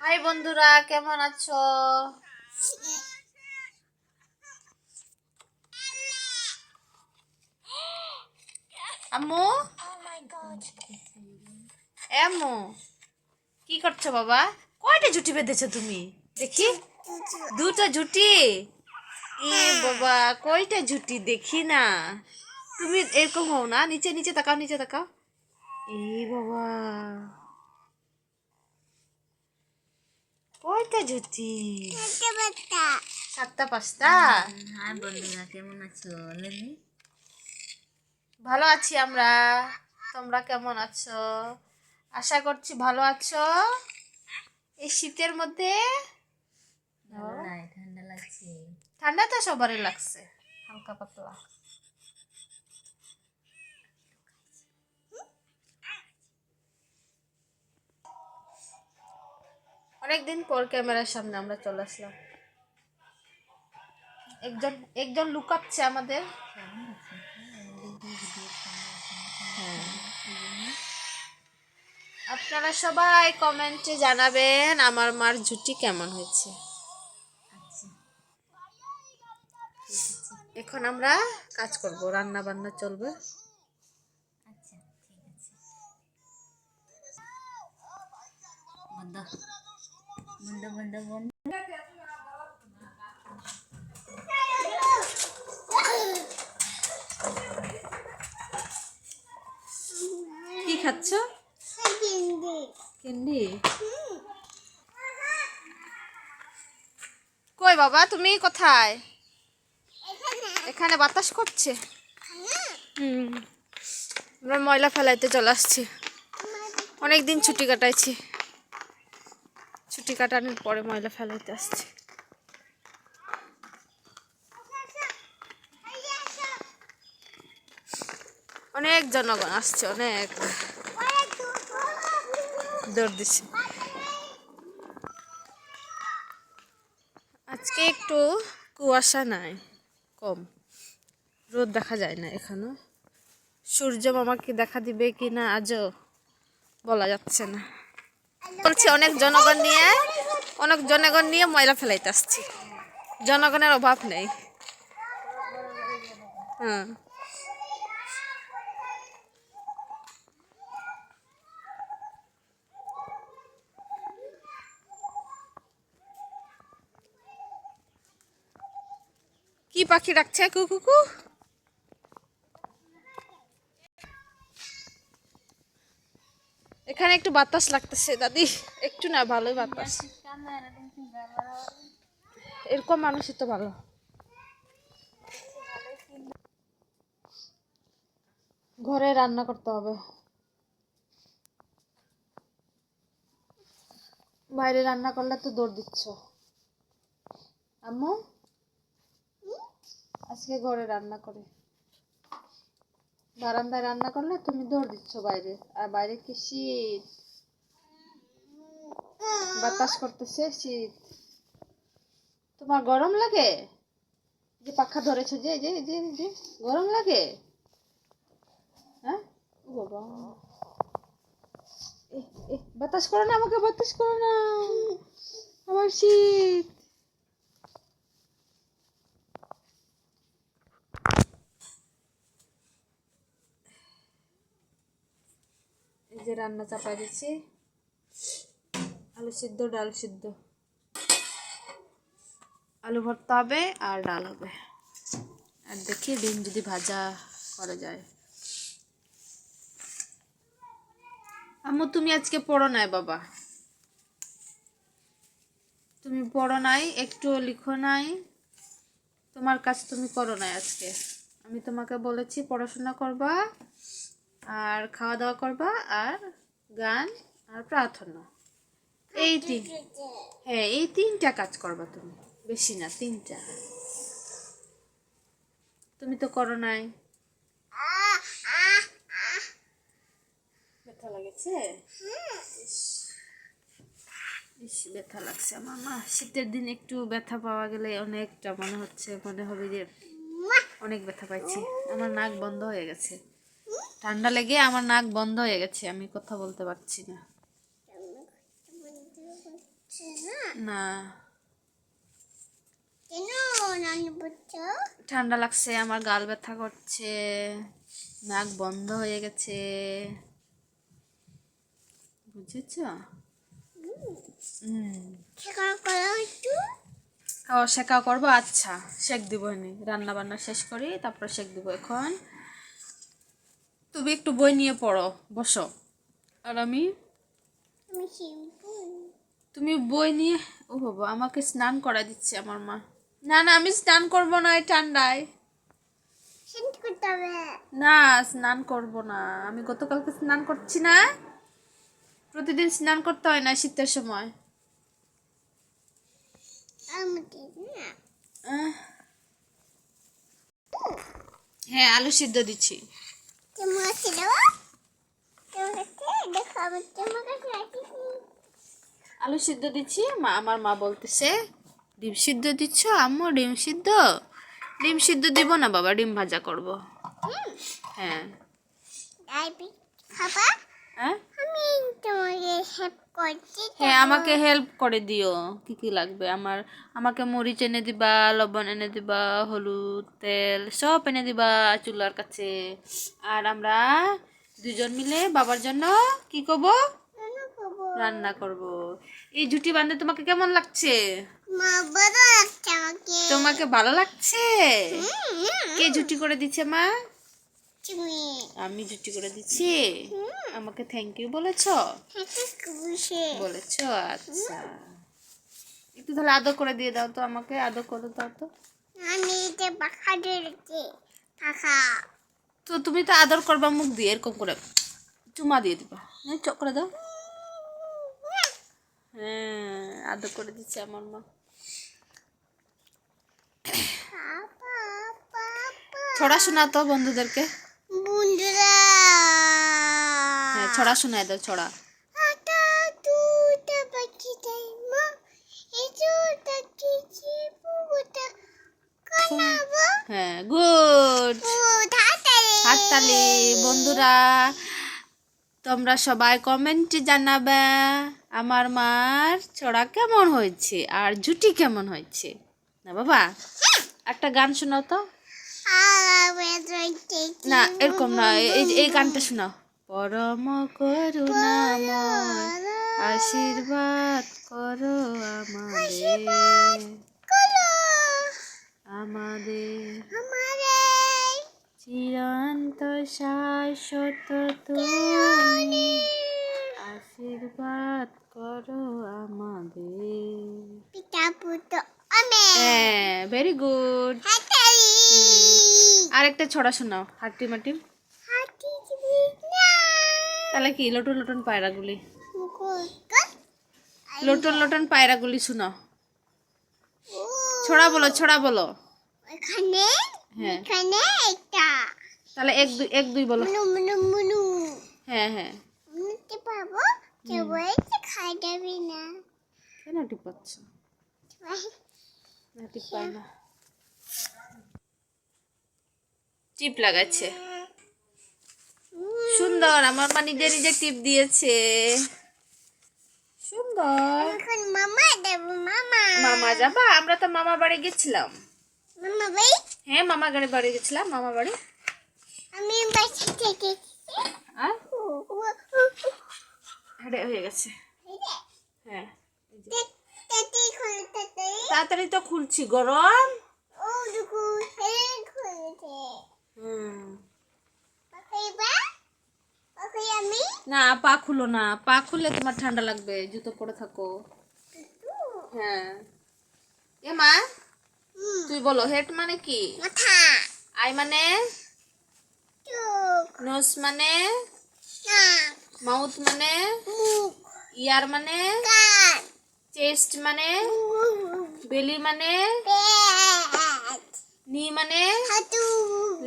High বন্ধুরা, কেমন আছো? আম্মু? আম্মু, কি করছ বাবা? কয়টা জুটি বেঁধেছো তুমি? দেখি। দুটো জুটি? এ বাবা, কয়টা জুটি? দেখি না। তুমি এরকম হও না। নিচে নিচে তাকাও নিচে তাকাও। এ বাবা। কয়টা জুটি সাতটা পাঁচটা বন্ধুরা কেমন আছো? ভালো আছি আমরা। তোমরা কেমন আছো? আশা করছি ভালো আছো। এই শীতের মধ্যে? ঠান্ডা লাগছে। ঠান্ডা তো সবারই লাগছে হালকা পাতলা। অনেকদিন পর ক্যামেরার সামনে আমরা চলে আসলাম। একজন একজন লুকাচ্ছে আমাদের। আপনারা সবাই কমেন্টে জানাবেন আমার মার জুটি কেমন হয়েছে। এখন আমরা কাজ করব, রান্না বান্না চলবে। আচ্ছা ঠিক আছে। বন্ধ বন্ধ বন্ধ কি খাচ্ছ? কই বাবা, তুমি কোথায়? এখানে বাতাস করছে। হুম, আমরা ময়লা ফেলাইতে চলে আসছি। অনেক দিন ছুটি কাটাইছি। ছুটি কাটানোর পরে ময়লা ফেলাইতে আসছি। অনেক জনগণ আসছে, অনেক। দৌড় দিচ্ছে। আজকে একটু কুয়াশা নাই, কম। রোদ দেখা যায় না এখানে। সূর্য মামাকে দেখা দিবে কি না আজও বলা যাচ্ছে না। বলছি, অনেক জনগণ নিয়ে, অনেক জনগণ নিয়ে ময়লা ফেলাইতে আসছি। জনগণের অভাব নেই। হ্যাঁ। কি পাখি ডাকছে কুকুকু এখানে একটু বাতাস লাগতেছে, দাদি। একটু না, ভালোই বাতাস। এরকম মানুষই তো ভালো। ঘরে রান্না করতে হবে। বাইরে রান্না করলে তো দৌড় দিচ্ছ। আম্মু? আজকে ঘরে রান্না করে। বারান্দায় রান্না করলে তুমি দৌড় দিচ্ছ বাইরে। আর বাইরে কি শীত? বাতাস করতেছে, শীত। তোমার গরম লাগে? যে পাখা ধরেছো, যে যে যে যে, গরম লাগে? হ্যাঁ? বাতাস করো না আমাকে, বাতাস করো না। আমার শীত। যে রান্না চাপাই দিচ্ছি। আলু সিদ্ধ, ডাল সিদ্ধ। আলু ভর্তা হবে আর ডাল হবে। আর দেখি ডিম যদি ভাজা করা যায়। আম্মু, তুমি আজকে পড়ো নাই বাবা? তুমি পড়ো নাই একটু লিখো নাই। তোমার কাজ তুমি করো নাই আজকে। আমি তোমাকে বলেছি পড়াশোনা করবা। আর খাওয়া দাওয়া করবা আর গান আর প্রার্থনা। এই তিন হ্যাঁ এই তিনটা কাজ করবা তুমি। বেশি না, তিনটা। তুমি তো করো নাই। ব্যথা লাগেছে? ইস, ব্যথা লাগছে আমার। মা, শীতের দিন একটু ব্যথা পাওয়া গেলে অনেকটা মনে হচ্ছে, মনে হবে যে অনেক ব্যথা পাইছি। আমার নাক বন্ধ হয়ে গেছে। ঠান্ডা লেগে আমার নাক বন্ধ হয়ে গেছে, আমি কথা বলতে পারছি না। না। ঠান্ডা লাগছে, আমার গাল ব্যথা করছে, নাক বন্ধ হয়ে গেছে। বুঝেছ? শেখা করব আচ্ছা শেক দিব রান্না বান্না শেষ করি, তারপর শেক দিব এখন। তুমি একটু বই নিয়ে পড়ো বসো। আর আমি? তুমি বই নিয়ে ও বাবা আমাকে স্নান করা দিচ্ছে আমার মা। না না আমি স্নান করব না এই ঠান্ডায়। না স্নান করব না। আমি গতকালকে স্নান করছি না। প্রতিদিন স্নান করতে হয় না শীতের সময়। হ্যাঁ আলু সিদ্ধ দিচ্ছি। আলু সিদ্ধ দিচ্ছি মা আমার মা বলতেছে ডিম সিদ্ধ দিচ্ছ আম্মু ডিম সিদ্ধ? ডিম সিদ্ধ দিব না বাবা ডিম ভাজা করব। হ্যাঁ। হ্যাঁ? আমি তোমাকে হেল্প করছি হ্যাঁ আমাকে হেল্প করে দিও। কি কি লাগবে? আমার আমাকে মরিচ এনে দিবা লবণ এনে দিবা হলুদ তেল সব এনে দিবা চুলার কাছে। আর আমরা দুজন মিলে বাবার জন্য কি করব? রান্না করব। এই জুটি বাঁধে তোমাকে কেমন লাগছে? তোমাকে ভালো লাগছে? কে জুটি করে দিচ্ছে মা? আমি জুটি করে দিচ্ছি। আমাকে থ্যাংক ইউ বলেছ? বলেছ আচ্ছা। একটু তাহলে আদর করে দিয়ে দাও তো আমাকে আদর করে দাও তো। আমি যে পাখা দিয়েছি পাখা। তো তুমি তো আদর করবা মুখ দিয়ে এরকম করে চুমা দিয়ে দিবা। হ্যাঁ চক করে দাও। হ্যাঁ আদর করে দিচ্ছে আমার মা। ছড়া শোনা তো বন্ধুদেরকে। বন্ধুরা। হ্যাঁ ছড়া শোনায় দাও ছড়া। আটা দুটা বাকি তাই মা এজোটা কিছু পুটা কানাবো হ্যাঁ গুড। হাততালি বন্ধুরা। তোমরা সবাই কমেন্টে জানাবে আমার মার ছড়া কেমন হয়েছে আর জুটি কেমন হয়েছে। না বাবা একটা গান শোনাও তো। না এরকম না এই এই গানটা শোনাও পরম করুণাময় আশীর্বাদ করো আমাদের। আমাদের। চিরন্ত শাশ্বত তুমি। আশীর্বাদ করো আমাদের। পিতা হ্যাঁ ভেরি গুড একটা ছড়া শোনাও হাট্টি মাটি। তাহলে কি লটন লটন পায়রাগুলি? লটন লটন পায়রাগুলি শোনাও। ছড়া বলো ছড়া বলো। এখানে হ্যাঁ। এখানে একটা। তাহলে এক দুই এক দুই বলো। হ্যাঁ হ্যাঁ। পাবো খাই যাবি না। কেন টিপাচ্ছ? না টিপাই না। টিপ লাগাচ্ছে। সুন্দর আমার মা নিজে নিজে টিপ দিয়েছে। সুন্দর। এখন মামা দেবো মামা। মামা যাবা? আমরা তো মামা বাড়ি গেছিলাম। মামা ভাই হ্যাঁ মামা গাড়ি বাড়ি গেছিলাম মামা বাড়ি। আমি বাসা থেকে আর? হেঁটে হয়ে গেছে। হ্যাঁ। তাড়াতাড়ি তো খুলছি গরম। ও না পা খুলো না। পা খুললে তোমার ঠান্ডা লাগবে। জুতো পরে থাকো। হ্যাঁ। এ মা তুই বলো হেড মানে কি? মাথা। আই মানে? নোজ মানে? মাউথ মানে? ইয়ার মানে? চেস্ট মানে? বেলি মানে? নি মানে? হাতু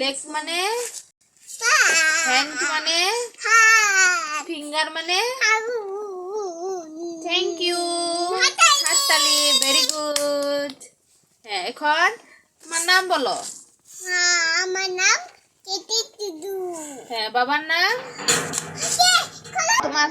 লেগ মানে? হ্যান্ড মানে? ফিঙ্গার মানে? থ্যাংক ইউ হাততালি ভেরি গুড হ্যাঁ এখন তোমার নাম বলো। আমার নাম হ্যাঁ বাবার নাম? তোমার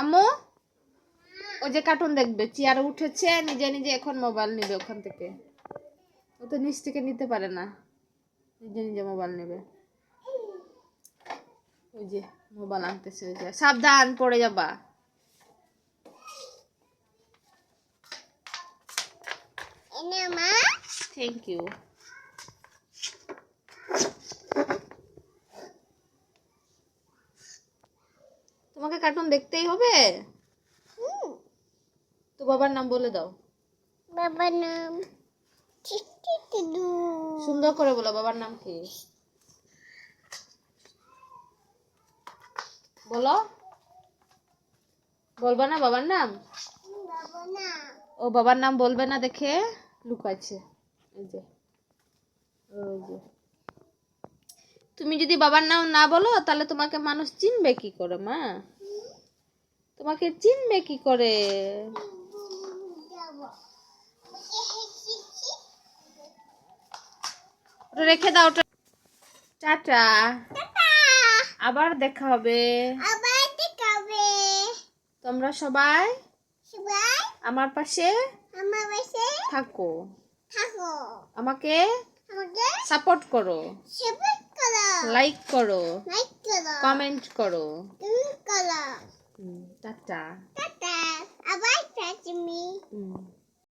আম্মু? ওই যে কার্টুন দেখবে, চেয়ারে উঠেছে, নিজে নিজে এখন মোবাইল নেবে ওখান থেকে। ও তো নিচ থেকে নিতে পারে না। নিজে নিজে মোবাইল নেবে। ওই যে মোবাইল আনতেছে ওই যে। সাবধান পড়ে যাবা। থ্যাংক ইউ তোমাকে কার্টুন দেখতেই হবে? তো বাবার নাম বলে দাও। বাবার নাম। সুন্দর করে বলো বাবার নাম কি? বলো। বলবা না বাবার নাম? ও বাবার নাম বলবে না দেখে লুকাচ্ছে। এই যে ওই যে। তুমি যদি বাবার নাম না বলো তাহলে তোমাকে মানুষ চিনবে কি করে মা? তোমাকে চিনবে কি করে যাব ওটা রেখে দাও ওটা টাটা। আবার দেখা হবে। আবার দেখাবে তোমরা সবাই সবাই আমার পাশে আমার বাসে থাকো। থাকো। আমাকে আমাকে সাপোর্ট করো। সাপোর্ট করো। লাইক করো। লাইক করো। কমেন্ট করো। করো। টাটা। টাটা। আবার চাচমি হুম